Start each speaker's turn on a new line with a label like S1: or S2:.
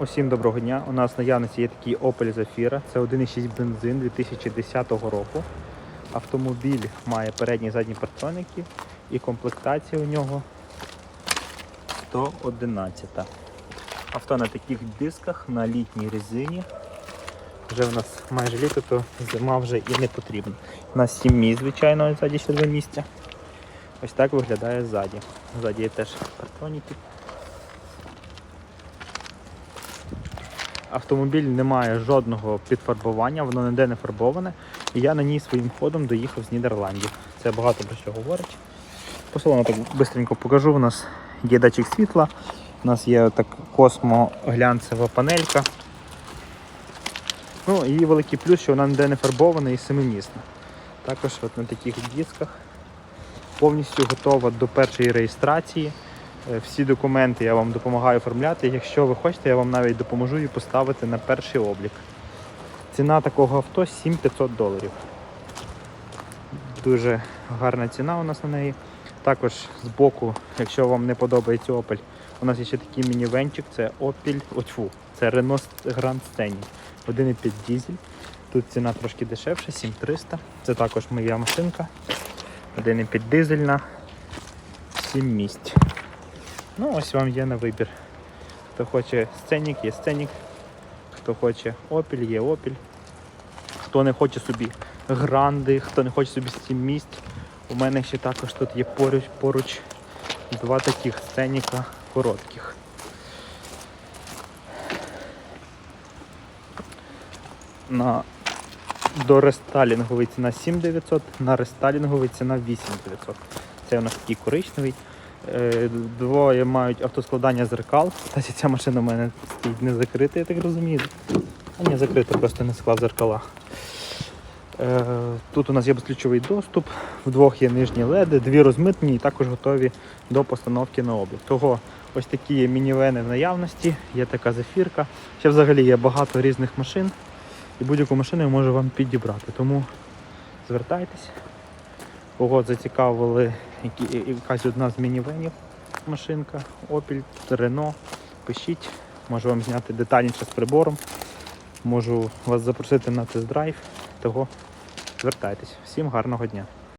S1: Усім доброго дня. У нас в наявності є такий Opel Zafira. Це 1,6 бензин 2010 року. Автомобіль має передні і задні партроніки і комплектація у нього 111. Авто на таких дисках на літній резині. Вже в нас майже літо, то зима вже і не потрібна. У нас 7 місць, звичайно, ззаді ще два місця. Ось так виглядає ззаді. Ззаді є теж партроніки. Автомобіль не має жодного підфарбування, воно ніде не фарбоване. І я на ній своїм ходом доїхав з Нідерландів. Це багато про що говорить. По салону так швидко покажу. У нас є датчик світла, у нас є так космоглянцева панелька. Ну і великий плюс, що вона ніде не фарбована і семимісна. Також от на таких дисках повністю готова до першої реєстрації. Е, Всі документи я вам допомагаю оформляти. Якщо ви хочете, я вам навіть допоможу її поставити на перший облік. Ціна такого авто 7500 доларів. Дуже гарна ціна у нас на неї. Також збоку, якщо вам не подобається Opel, у нас є ще такий мінівенчик, це Opel, отьфу, це Renault Grand Scenic. 1,5 дізель. Тут ціна трошки дешевша, 7300. Це також моя машинка. 1,5 дизельна, 7 місць. Ну, ось вам є на вибір. Хто хоче сценік, є сценік. Хто хоче Opel, є Opel. Хто не хоче собі гранди, хто не хоче собі 7 місць. У мене ще також тут є поруч, поруч два таких сценіка коротких. На до ціна 7900, на рестайлінговий ціна 8900. Це у нас такий коричневий. Е, Двоє мають автоскладання зеркал. Кстати, ця машина у мене стоїть не закрита, я так розумію. А не закрита, просто не склав зеркала. Е, Тут у нас є безключовий доступ, вдвох є нижні леди, дві розмитні і також готові до постановки на облік. Того ось такі є мінівени в наявності, є така зафірка. Ще взагалі є багато різних машин і будь-яку машину я можу вам підібрати. Тому звертайтесь. Кого зацікавили якась одна з мінівенів машинка, Opel, Renault, пишіть, можу вам зняти детальніше з прибором. Можу вас запросити на тест-драйв. Того звертайтесь. Всім гарного дня!